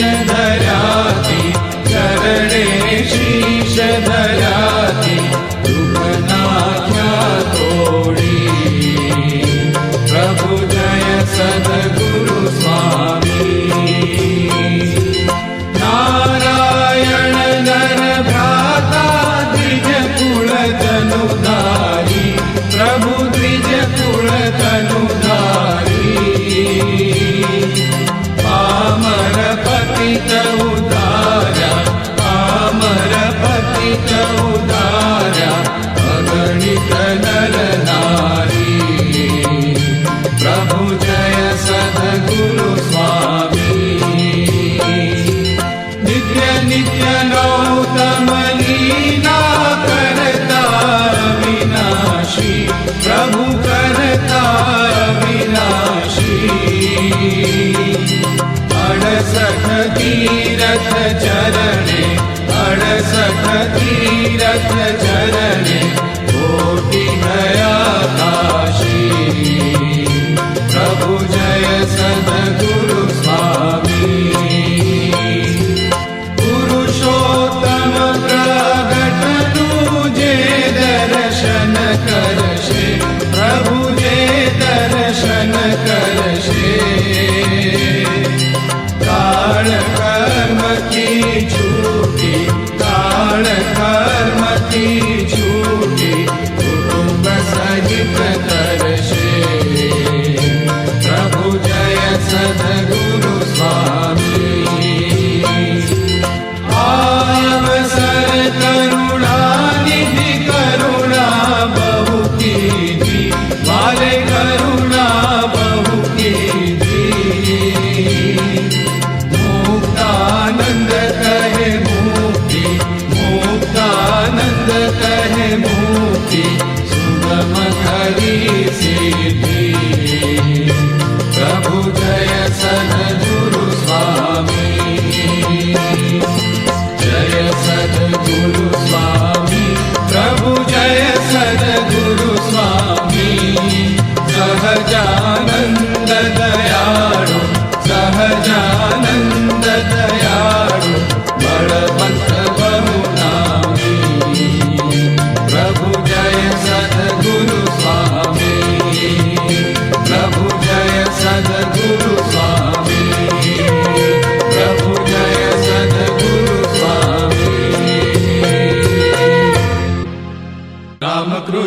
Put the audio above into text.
धरातिणे श्री शधराधी गृहदाोडी प्रभु जय सद्गुरु नारायण नर राता त्रिज प्रभु त्रिज जनौ कमनीनाविनाश प्रभु करताविनाशी अभतीरथ चरणसभीरथ चरण। काळ कर्म की छूटी कुटुंब सहित करशे प्रभु जय सद्गुरु प्रभु जय सद्गुरु स्वामी। जय सद्गुरु स्वामी। प्रभु जय सद्गुरु स्वामी। सहजानन्द दयाळु सहजानन्द दयाळु बलवन्त